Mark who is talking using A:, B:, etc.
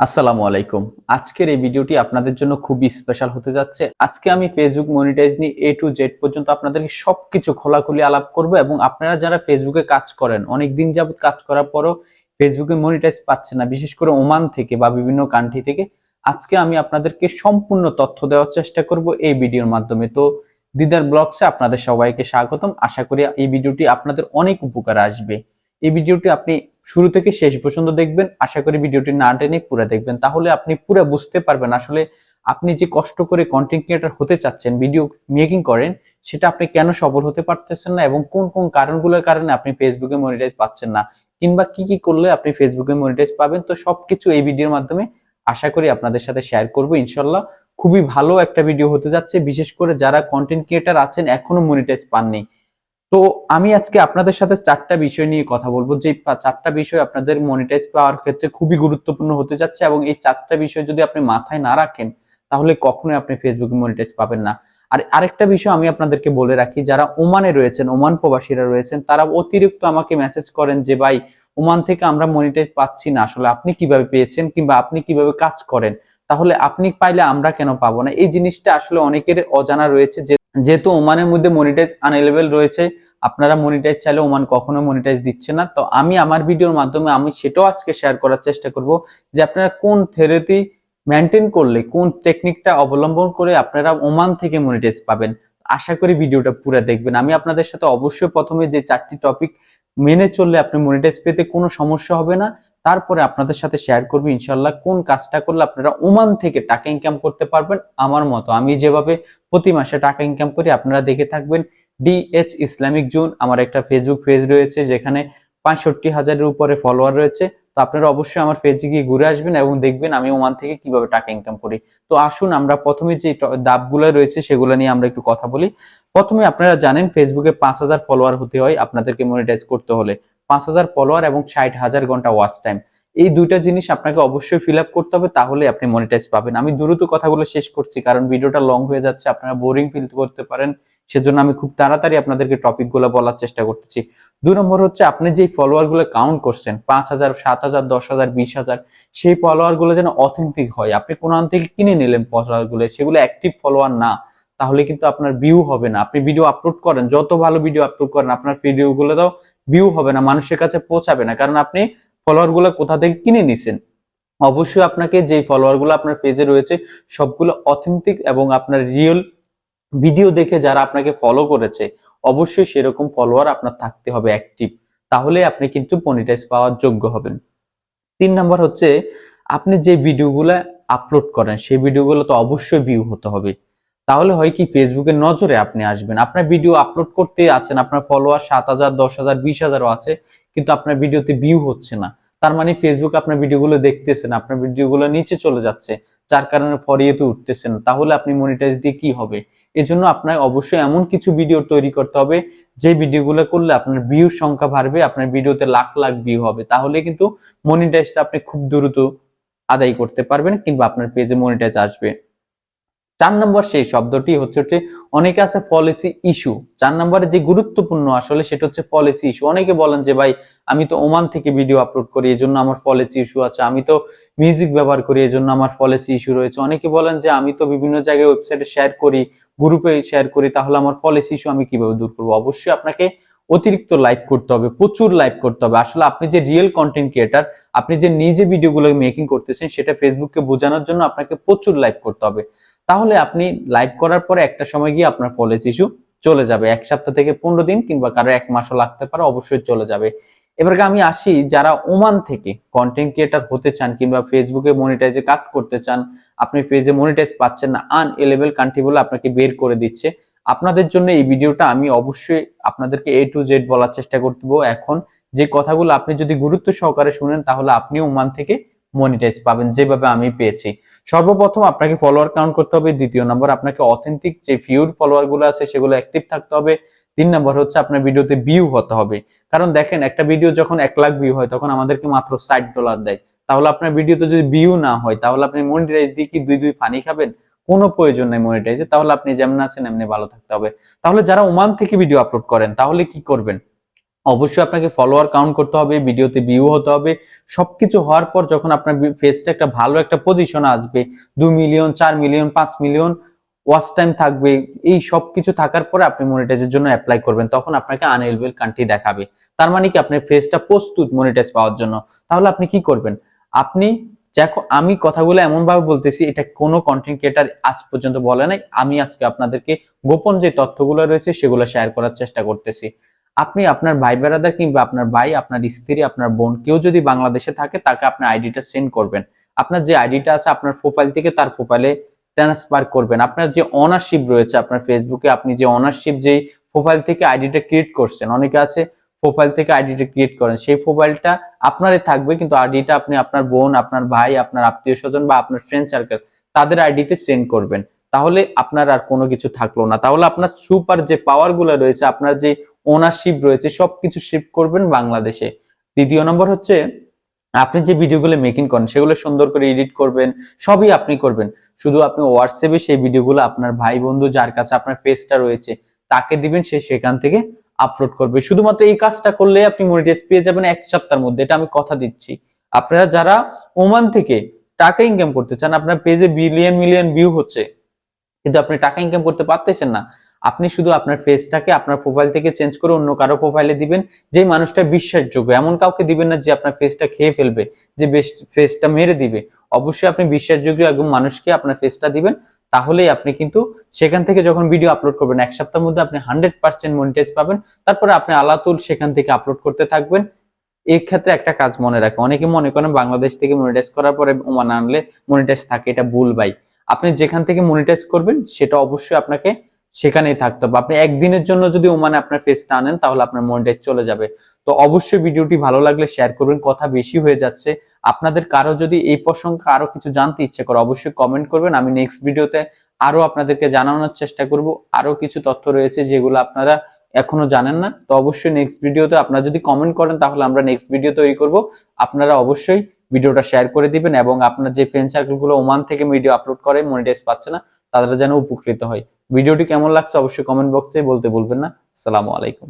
A: আসসালামু আলাইকুম। আজকের এই ভিডিওটি আপনাদের জন্য খুবই স্পেশাল হতে যাচ্ছে। আজকে আমি ফেসবুক মনিটাইজ নিয়ে এ টু জেড পর্যন্ত আপনাদেরকে সবকিছু খোলাখুলি আলাপ করব এবং আপনারা যারা ফেসবুকে কাজ করেন অনেক দিন যাবত কাজ করার পরও ফেসবুকে মনিটাইজ পাচ্ছেন না, বিশেষ করে ওমান থেকে বা বিভিন্ন কান্ট্রি থেকে। আজকে আমি আপনাদেরকে সম্পূর্ণ তথ্য দেওয়ার চেষ্টা করব এই ভিডিওর মাধ্যমে। তো দিদার ব্লগসে আপনাদের সবাইকে স্বাগতম। আশা করি এই ভিডিওটি আপনাদের অনেক উপকার আসবে। এই ভিডিওটি আপনি শুরু থেকে শেষ পর্যন্ত দেখবেন। আশা করি ভিডিওটি না টেনে পুরো দেখবেন। তাহলে আপনি পুরো বুঝতে পারবেন আসলে আপনি যে কষ্ট করে কন্টেন্ট ক্রিয়েটর হতে চাচ্ছেন ভিডিও মেকিং করেন, সেটা আপনি কেন সফল হতে পারতেছেন না এবং কোন কোন কারণগুলোর কারণে আপনি ফেসবুকে মনিটাইজ পাচ্ছেন না কিংবা কি কি করলে আপনি ফেসবুকে মনিটাইজ পাবেন। তো সবকিছু এই ভিডিওর মাধ্যমে আশা করি আপনাদের সাথে শেয়ার করব ইনশাল্লাহ। খুবই ভালো একটা ভিডিও হতে যাচ্ছে। বিশেষ করে যারা কন্টেন্ট ক্রিয়েটর আছেন, এখনও মনিটাইজ পাননি। তো আমি আজকে আপনাদের সাথে চারটা বিষয় নিয়ে কথা বলব। যে চারটা বিষয় আপনাদের মনিটাইজ পাওয়ার ক্ষেত্রে খুবই গুরুত্বপূর্ণ হতে যাচ্ছে এবং এই চারটা বিষয় যদি আপনি মাথায় না রাখেন, তাহলে কখনোই আপনি ফেসবুকে মনিটাইজ পাবেন না। আর আরেকটা বিষয় আমি আপনাদেরকে বলে রাখি, যারা ওমানে রয়েছেন, ওমান প্রবাসীরা রয়েছেন, তারা অতিরিক্ত আমাকে মেসেজ করেন যে, ভাই, ওমান থেকে আমরা মনিটাইজ পাচ্ছি না, আসলে আপনি কীভাবে পেয়েছেন কিংবা আপনি কীভাবে কাজ করেন? তাহলে আপনি পাইলে আমরা কেন পাবো না? এই জিনিসটা আসলে অনেকের অজানা রয়েছে যে যেহেতু ওমানের মধ্যে মনিটাইজ আনএলেবেল রয়েছে, আপনারা মনিটাইজ চাইলে ওমান কখনো মনিটাইজ দিচ্ছে না। তো আমি আমার ভিডিওর মাধ্যমে আমি সেটাও আজকে শেয়ার করার চেষ্টা করব যে আপনারা কোন থেরাপি মেনটেন করলে, কোন টেকনিকটা অবলম্বন করে আপনারা ওমান থেকে মনিটাইজ পাবেন। আশা করি ভিডিওটা পুরো দেখবেন। আমি আপনাদের সাথে অবশ্যই প্রথমে যে চারটি টপিক মেনে চললে আপনি মনিটাইজ পেতে কোনো সমস্যা হবে না। তারপরে আপনাদের সাথে শেয়ার করব ইনশাল্লাহ কোন কাজটা করলে আপনারা ওমান থেকে টাকা ইনকাম করতে পারবেন। আমার মতো আমি যেভাবে প্রতি মাসে টাকা ইনকাম করি, আপনারা দেখে থাকবেন। ডিএচ ইসলামিক জোন আমার একটা ফেসবুক পেজ রয়েছে, যেখানে পঁয়ষট্টি হাজারের উপরে ফলোয়ার রয়েছে। তো আপনারা অবশ্যই আমার পেজে গিয়ে ঘুরে আসবেন এবং দেখবেন আমি ওমান থেকে কীভাবে টাকা ইনকাম করি। তো আসুন, আমরা প্রথমে যে দাবগুলো রয়েছে সেগুলো নিয়ে আমরা একটু কথা বলি। প্রথমে আপনারা জানেন ফেসবুকে পাঁচ হাজার ফলোয়ার হতে হয় আপনাদেরকে মনিটাইজ করতে হলে। পাঁচ হাজার ফলোয়ার এবং ষাট হাজার ঘণ্টা ওয়াচ টাইম এই দুইটা জিনিস আপনাকে অবশ্যই ফিল আপ করতে হবে, তাহলে আপনি মনিটাইজ পাবেন। আমি দ্রুত কথাগুলো শেষ করছি, কারণ ভিডিওটা লং হয়ে যাচ্ছে, আপনারা বোরিং ফিল করতে পারেন। সেজন্য আমি খুব তাড়াতাড়ি আপনাদেরকে টপিকগুলো বলার চেষ্টা করতেছি। দুই নম্বর হচ্ছে, আপনি যে ফলোয়ারগুলো কাউন্ট করছেন, পাঁচ হাজার, সাত হাজার, দশ হাজার, বিশ হাজার, সেই ফলোয়ারগুলো যেন অথেন্টিক হয়। আপনি কোন থেকে কিনে নিলেন ফলোয়ারগুলো, সেগুলো অ্যাক্টিভ ফলোয়ার না, তাহলে কিন্তু আপনার ভিউ হবে না। আপনি ভিডিও আপলোড করেন, যত ভালো ভিডিও আপলোড করেন, আপনার ভিডিও গুলো তো ভিউ হবে না, মানুষের কাছে পৌঁছাবে না। কারণ আপনি ফলোয়ারগুলো কোথা থেকে কিনে নিছেন? অবশ্যই আপনাকে যে ফলোয়ারগুলো আপনার পেজে রয়েছে, সবগুলো অথেন্টিক এবং আপনার রিয়েল ভিডিও দেখে যারা আপনাকে ফলো করেছে, অবশ্যই সেরকম ফলোয়ার আপনার থাকতে হবে অ্যাক্টিভ তাহলে আপনি কিন্তু মনিটাইজ পাওয়ার যোগ্য হবেন। তিন নাম্বার হচ্ছে, আপনি যে ভিডিওগুলো আপলোড করেন, সেই ভিডিওগুলো তো অবশ্যই ভিউ হতে হবে। তাহলে হয় কি ফেসবুকের নজরে আপনি আসবেন। আপনার ভিডিও আপলোড করতে আছেন, আপনার ফলোয়ার সাত হাজার, দশ হাজার, বিশ হাজারও আছে, কিন্তু আপনার ভিডিওতে ভিউ হচ্ছে না। তার মানে ফেসবুক আপনার ভিডিওগুলো দেখতেছেন আপনার ভিডিওগুলো নিচে চলে যাচ্ছে, যার কারণে ফরিয়েতে উঠতেছেন তাহলে আপনি মনিটাইজ দিয়ে কি হবে? এজন্য আপনার অবশ্যই এমন কিছু ভিডিও তৈরি করতে হবে, যে ভিডিওগুলো করলে আপনার ভিউ সংখ্যা বাড়বে, আপনার ভিডিওতে লাখ লাখ ভিউ হবে। তাহলে কিন্তু মনিটাইজটা আপনি খুব দ্রুত আদায় করতে পারবেন, কিংবা আপনার পেজে মনিটাইজ আসবে। চার নম্বর সেই শব্দটি হচ্ছে হচ্ছে অনেকে আছে পলিসি ইস্যু চার নম্বরে যে গুরুত্বপূর্ণ আসলে সেটা হচ্ছে পলিসি ইস্যু অনেকে বলেন যে, ভাই, আমি তো ওমান থেকে ভিডিও আপলোড করি এই জন্য আমার পলিসি ইস্যু আছে। আমি তো মিউজিক ব্যবহার করি এই জন্য আমার পলিসি ইস্যু রয়েছে। অনেকে বলেন যে, আমি তো বিভিন্ন জায়গায় ওয়েবসাইটে শেয়ার করি গ্রুপে শেয়ার করি, তাহলে আমার পলিসি ইস্যু আমি কীভাবে দূর করব? অবশ্যই আপনাকে অতিরিক্ত লাইক করতে হবে, প্রচুর লাইক করতে হবে। আসলে আপনি যে রিয়েল কন্টেন্ট ক্রিয়েটার আপনি যে নিজে ভিডিওগুলো মেকিং করতেছেন, সেটা ফেসবুককে বোঝানোর জন্য আপনাকে প্রচুর লাইক করতে হবে। তাহলে আপনি লাইক করার পরে একটা সময় গিয়ে আপনার পলিসি ইস্যু চলে যাবে। এক সপ্তাহ থেকে পনেরো দিন কিংবা কারও এক মাসও লাগতে পারে, অবশ্যই চলে যাবে। এবারে আমি আসি, যারা ওমান থেকে কন্টেন্ট ক্রিয়েটার হতে চান কিংবা ফেসবুকে মনিটাইজে কাজ করতে চান, আপনি পেজে মনিটাইজ পাচ্ছেন না আন এলেবেল কান্ট্রি বলে আপনাকে বের করে দিচ্ছে। আপনাদের জন্য এই ভিডিওটা আমি অবশ্যই আপনাদেরকে এ টু জেড বলার চেষ্টা করব এখন যে কথাগুলো আপনি যদি গুরুত্ব সহকারে শুনেন, তাহলে আপনি ওমান থেকে মনিটাইজ পাবেন, যেভাবে আমি পেয়েছি। সর্বপ্রথম আপনাকে ফলোয়ার কাউন্ট করতে হবে, দ্বিতীয় নম্বর আপনাকে অথেন্টিক যে ফিউর ফলোয়ারগুলো আছে সেগুলো অ্যাক্টিভ থাকতে হবে, তিন নম্বর হচ্ছে আপনার ভিডিওতে ভিউ হতে হবে। কারণ দেখেন, একটা ভিডিও যখন এক লাখ ভিউ হয়, তখন আমাদেরকে মাত্র ষাট ডলার দেয়। তাহলে আপনার ভিডিওতে যদি ভিউ না হয়, তাহলে আপনি মনিটাইজ দিয়ে কি দুই দুই পানি খাবেন? কোনো প্রয়োজন নেই মনিটাইজে তাহলে আপনি যেমন আছেন, এমনি ভালো থাকতে হবে। তাহলে যারা ওমান থেকে ভিডিও আপলোড করেন, তাহলে কি করবেন? অবশ্যই আপনাকে ফলোয়ার কাউন্ট করতে হবে, ভিডিওতে ভিউ হতে হবে। সবকিছু হওয়ার পর যখন আপনার ফেসটা একটা ভালো একটা পজিশন আসবে, দু মিলিয়ন চার মিলিয়ন পাঁচ মিলিয়ন ওয়াচ টাইম থাকবে, এই সব কিছু থাকার পরে আপনি মনিটাইজের জন্য অ্যাপ্লাই করবেন, তখন আপনাকে আনএলবেল কান্ট্রি দেখাবে। তার মানে কি? আপনার ফেসটা প্রস্তুত মনিটাইজ পাওয়ার জন্য। তাহলে আপনি কি করবেন? আপনি দেখো, আমি কথাগুলো এমন ভাবে বলতেছি, এটা কোনো কন্টেন্ট ক্রিয়েটার আজ পর্যন্ত বলে নাই। আমি আজকে আপনাদেরকে গোপন যে তথ্যগুলো রয়েছে, সেগুলো শেয়ার করার চেষ্টা করতেছি। আপনি আপনার ভাই বেড়াদার কিংবা আপনার ভাই, আপনার স্ত্রী, আপনার বোন, কেউ যদি বাংলাদেশে থাকে, তাকে আপনার আইডিটা সেন্ড করবেন। আপনার যে আইডিটা আছে, আপনার প্রোফাইল থেকে তার প্রোফাইলে ট্রান্সফার করবেন। আপনার যে অনারশিপ রয়েছে, আপনার ফেসবুকে আপনি যে অনারশিপ যেই প্রোফাইল থেকে আইডিটা ক্রিয়েট করছেন, অনেকে আছে প্রোফাইল থেকে আইডিটা ক্রিয়েট করেন, সেই প্রোফাইলটা আপনারই থাকবে, কিন্তু আইডিটা আপনি আপনার বোন, আপনার ভাই, আপনার আত্মীয় স্বজন বা আপনার ফ্রেন্ড সার্কেল তাদের আইডিতে সেন্ড করবেন। তাহলে আপনার আর কোনো কিছু থাকল না। তাহলে আপনার সুপার যে পাওয়ারগুলো রয়েছে, আপনার যে ওনারশিপ রয়েছে, সবকিছু শিফট করবেন বাংলাদেশে। দ্বিতীয় নম্বর হচ্ছে, আপনি যে ভিডিওগুলো মেকিং করেন, সেগুলো সুন্দর করে এডিট করবেন, সবই আপনি করবেন। শুধু আপনি হোয়াটসঅ্যাপে সেই ভিডিওগুলো আপনার ভাই বন্ধু যার কাছে আপনার ফেসটা রয়েছে, তাকে দিবেন, সে সেখান থেকে আপলোড করবে। শুধুমাত্র এই কাজটা করলে আপনি মনিটাইজ পেয়ে যাবেন এক সপ্তাহের মধ্যে, এটা আমি কথা দিচ্ছি। আপনারা যারা ওমান থেকে টাকা ইনকাম করতে চান, আপনার পেজে বিলিয়ন মিলিয়ন ভিউ হচ্ছে, কিন্তু আপনি টাকা ইনকাম করতে পারতেছেন না আপনি শুধু আপনার ফেসটাকে আপনার প্রোফাইল থেকে চেঞ্জ করে অন্য কারও প্রোফাইলে দিবেন যে মানুষটা বিশ্বাসযোগ্য। এমন কাউকে দিবেন না যে আপনার ফেসটা খেয়ে ফেলবে, যে ফেসটা মেরে দিবে। অবশ্যই আপনি বিশ্বাসযোগ্য একদম মানুষকে আপনার ফেসটা দিবেন, তাহলেই আপনি কিন্তু সেখান থেকে যখন ভিডিও আপলোড করবেন, এক সপ্তাহের মধ্যে আপনি হান্ড্রেড পার্সেন্ট মনিটাইজ পাবেন, তারপরে আপনি আলাতুল সেখান থেকে আপলোড করতে থাকবেন। এই ক্ষেত্রে একটা কাজ মনে রাখে, অনেকে মনে করেন বাংলাদেশ থেকে মনিটাইজ করার পরে ওমান আনলে মনিটাইজ থাকে, এটা ভুল ভাই। আপনি যেখান থেকে মনিটাইজ করবেন, সেটা অবশ্যই আপনাকে সেখানেই থাকতে হবে। আপনি একদিনের জন্য যদি ওমানে আপনার ফেসটা আনেন তাহলে আপনার মনিটাইজ চলে যাবে। তো অবশ্যই ভিডিওটি ভালো লাগলে শেয়ার করবেন। কথা বেশি হয়ে যাচ্ছে। আপনাদের কারও যদি এই প্রসঙ্গে আরও কিছু জানতে ইচ্ছে করে, অবশ্যই কমেন্ট করবেন। আমি নেক্সট ভিডিওতে আরও আপনাদেরকে জানানোর চেষ্টা করব। আরও কিছু তথ্য রয়েছে যেগুলো আপনারা এখনও জানেন না। তো অবশ্যই নেক্সট ভিডিওতে আপনারা যদি কমেন্ট করেন, তাহলে আমরা নেক্সট ভিডিও তৈরি করব। আপনারা অবশ্যই ভিডিওটা শেয়ার করে দিবেন এবং আপনার যে ফ্রেন্ড সার্কেলগুলো ওমান থেকে ভিডিও আপলোড করে মনিটাইজ পাচ্ছে না তারা যেন উপকৃত হয়। ভিডিওটি কেমন লাগছে অবশ্যই কমেন্ট বক্সে বলতে ভুলবেন না। আসসালামু আলাইকুম।